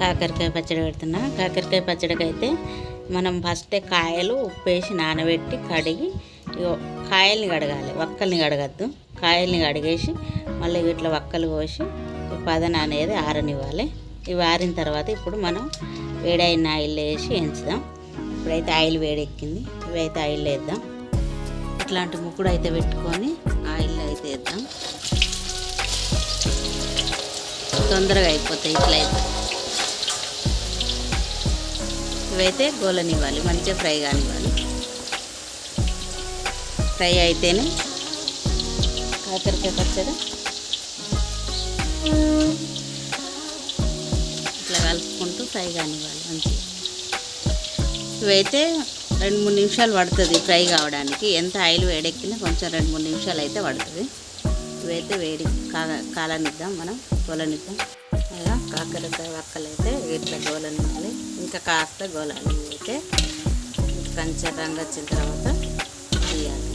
కాకరకాయ పచ్చడి పెడుతున్నా. కాకరకాయ పచ్చడికి అయితే మనం ఫస్ట్ కాయలు ఉప్పు వేసి నానబెట్టి కడిగి కాయల్ని కడగాలి. వక్కల్ని కడగద్దు. కాయల్ని కడిగేసి మళ్ళీ ఇట్లా వక్కలు కోసి పదన అనేది ఆరనివ్వాలి. ఇవి ఆరిన తర్వాత ఇప్పుడు మనం వేడైన ఆయిల్ వేసి ఎంచుదాం. ఇప్పుడైతే ఆయిల్ వేడెక్కింది. ఇవైతే ఆయిల్ వేద్దాం. ఇట్లాంటి ముక్కుడు అయితే పెట్టుకొని ఆయిల్ అయితే వేద్దాం. తొందరగా అయిపోతాయి. ఇట్లా అయితే ఇవైతే గోలనివ్వాలి మంచిగా ఫ్రై కానివ్వాలి. ఫ్రై అయితేనే కాకరకాయ పచ్చడి. ఇట్లా కలుపుకుంటూ ఫ్రై కానివ్వాలి మంచిగా. ఇవైతే రెండు మూడు నిమిషాలు పడుతుంది ఫ్రై కావడానికి. ఎంత ఆయిల్ వేడెక్కినా కొంచెం రెండు మూడు నిమిషాలు అయితే పడుతుంది. ఇవైతే వేడి కా కాలనిద్దాం మనం గోలనిద్దాం. అలా కాకరకాయ వక్కలు అయితే ఇట్లా గోలనివ్వాలి. ఇంకా కాస్త గోలాలి అయితే కంచె రంగు వచ్చిన తర్వాత తీయాలి.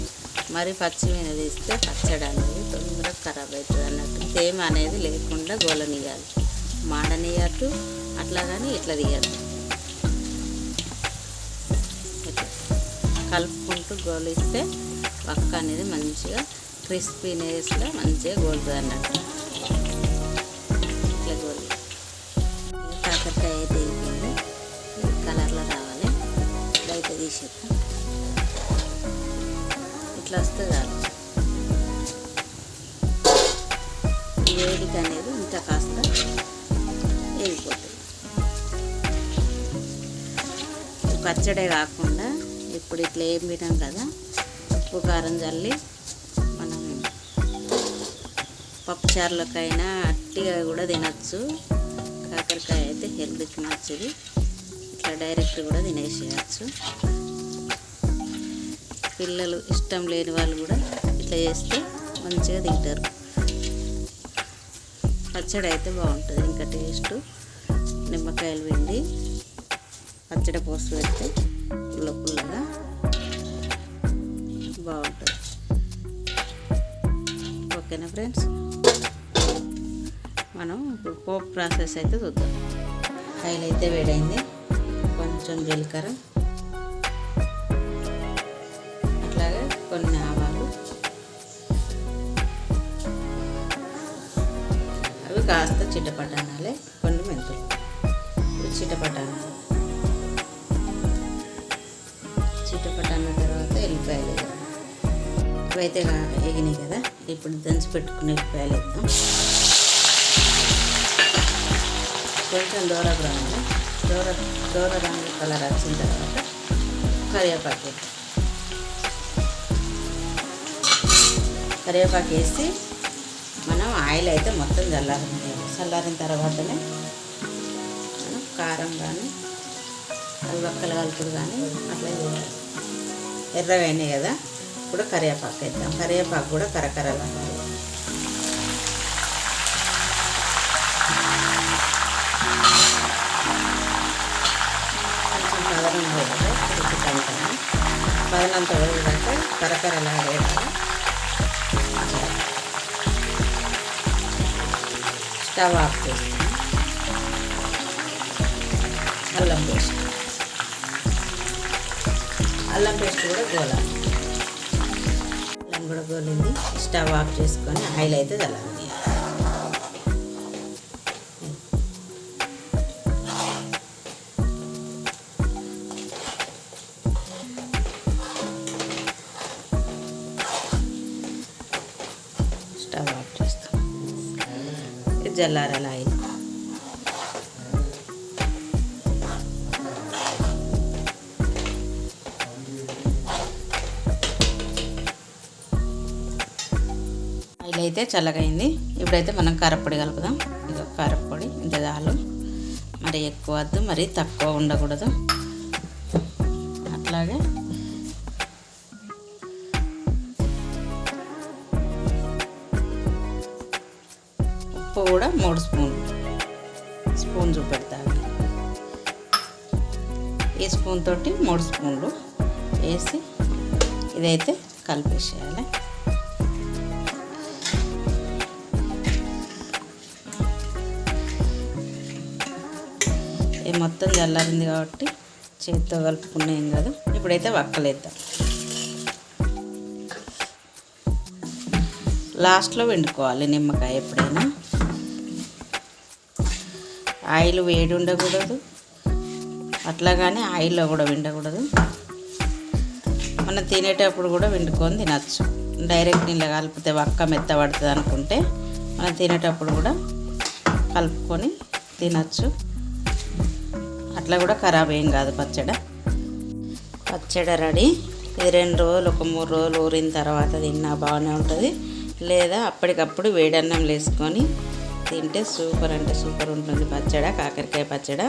మరి పచ్చి మీద తీస్తే పచ్చడి అనేది తొందరగా ఖరాబ్ అవుతుంది అన్నట్టు. తేమ అనేది లేకుండా గోలనియాలి మాడనియద్దు అట్లా కానీ ఇట్లా తీయద్దు. కలుపుకుంటూ గోలిస్తే వక్క అనేది మంచిగా క్రిస్పీనెస్గా మంచిగా గోలుతుంది అన్నట్టు. ఇట్లా వస్తే చాలు అనేది ఇంత కాస్త వెళ్ళిపోతుంది పచ్చడే కాకుండా ఇప్పుడు ఇట్లా ఏం వినాం కదా ఉప్పు కారం చల్లి మనం పప్పుచారులకైనా అట్టిగా కూడా తినచ్చు. కాకరకాయ అయితే హెల్త్కి మంచిది. ఇట్లా డైరెక్ట్ కూడా తినేసేయచ్చు. పిల్లలు ఇష్టం లేని వాళ్ళు కూడా ఇట్లా చేస్తే మంచిగా తింటారు. పచ్చడి అయితే బాగుంటుంది. ఇంకా టేస్ట్ నిమ్మకాయలు పిండి పచ్చడి పోసి పెడితే పుల్ల పుల్లగా బాగుంటుంది. ఓకేనా ఫ్రెండ్స్? మనం ఇప్పుడు పోపు ప్రాసెస్ అయితే చూద్దాం. ఆయిల్ అయితే వేడైంది. కొంచెం జీలకర్ర. కొన్ని ఆవాలు. అవి కాస్త చిట్టపట్టానాలి కొన్ని మెంతులు. ఇప్పుడు చిట్టపట్టానాలి చిట్టపట్టాన తర్వాత ఎల్లిపాయలు ఇవైతే ఎగినాయి కదా ఇప్పుడు దంచి పెట్టుకున్న ఎల్లిపాయలు వేద్దాం. కొంచెం దూర రంగు దూర దూర రంగు కలర్ వచ్చిన తర్వాత కరివేపాకు కరివేపాకు వేసి మనం ఆయిల్ అయితే మొత్తం చల్లారింది చల్లారిన తర్వాతనే మనం కారం కానీ అల్వక్కలు కలుపుడు కానీ అట్లా చేయాలి ఎర్రవైనాయి అయినాయి కదా ఇప్పుడు కరివేపాకు వేద్దాం. కరివేపాకు కూడా కరకరలు కొంచెం పదనం వేయాలి ఉడికిపోతాను పదనంత వేయడాక కరకరలా స్టవ్ ఆఫ్ చేస్తాను అల్లం పేస్ట్. అల్లం పేస్ట్ కూడా గోలాలి అల్లం కూడా గోలింది. స్టవ్ ఆఫ్ చేసుకొని ఆయిల్ అయితే చల్లాలి స్టవ్ ఆఫ్ చేస్తాం ఇది ఆయిల్ అయితే చల్లగైంది. ఇప్పుడైతే మనం కారపొడి కలుపుదాం. ఇది కారపొడి ఇంత చాలు మరి ఎక్కువ వద్దు మరి తక్కువ ఉండకూడదు. ఉప్పు కూడా మూడు స్పూన్లు. స్పూన్ చూపెడతాను. ఈ స్పూన్ తోటి మూడు స్పూన్లు వేసి ఇదైతే కలిపేసేయాలి. ఇది మొత్తం చల్లారింది కాబట్టి చేతితో కలుపుకున్నాం కాదు. ఇప్పుడైతే వక్కలేద్దాం. లాస్ట్లో వండుకోవాలి నిమ్మకాయ ఎప్పుడైనా. ఆయిల్ వేడి ఉండకూడదు. అట్లాగానే ఆయిల్లో కూడా వండకూడదు. మనం తినేటప్పుడు కూడా వండుకొని తినచ్చు. డైరెక్ట్ నీళ్ళు కలిపితే వక్క మెత్త పడుతుంది అనుకుంటే మనం తినేటప్పుడు కూడా కలుపుకొని తినచ్చు. అట్లా కూడా ఖరాబ్ ఏం కాదు పచ్చడి. పచ్చడి రెడీ. ఇది రెండు రోజులు ఒక మూడు రోజులు ఊరిన తర్వాత తిన్నా బాగానే ఉంటుంది. లేదా అప్పటికప్పుడు వేడన్నం వేసుకొని తింటే సూపర్ అంటే సూపర్ ఉంటుంది పచ్చడ కాకరకాయ పచ్చడ.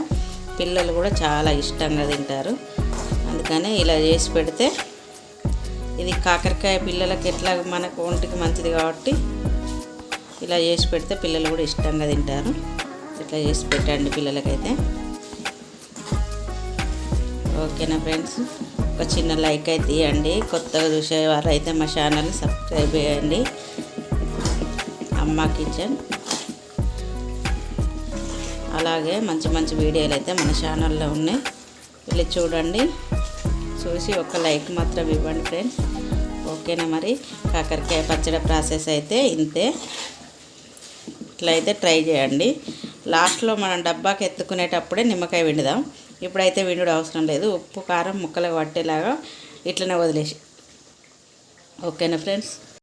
పిల్లలు కూడా చాలా ఇష్టంగా తింటారు. అందుకనే ఇలా చేసి పెడితే ఇది కాకరకాయ పిల్లలకి ఎట్లా మనకు ఒంటికి మంచిది కాబట్టి ఇలా చేసి పెడితే పిల్లలు కూడా ఇష్టంగా తింటారు. ఇట్లా చేసి పెట్టండి పిల్లలకైతే. ఓకేనా ఫ్రెండ్స్? ఒక చిన్న లైక్ అయితే ఇవ్వండి. కొత్తగా చూసే వారు అయితే మా ఛానల్ సబ్స్క్రైబ్ చేయండి. అమ్మ కిచెన్. అలాగే మంచి మంచి వీడియోలు అయితే మన ఛానల్లో ఉన్నాయి. వెళ్ళి చూడండి. చూసి ఒక లైక్ మాత్రం ఇవ్వండి ఫ్రెండ్స్. ఓకేనా మరి? కాకరకాయ పచ్చడి ప్రాసెస్ అయితే ఇంతే. ఇట్లా అయితే ట్రై చేయండి. లాస్ట్లో మనం డబ్బాకి ఎత్తుకునేటప్పుడే నిమ్మకాయ విండుదాం ఇప్పుడైతే విండుడు అవసరం లేదు. ఉప్పు కారం ముక్కలు పట్టేలాగా ఇట్లనే వదిలేసి. ఓకేనా ఫ్రెండ్స్?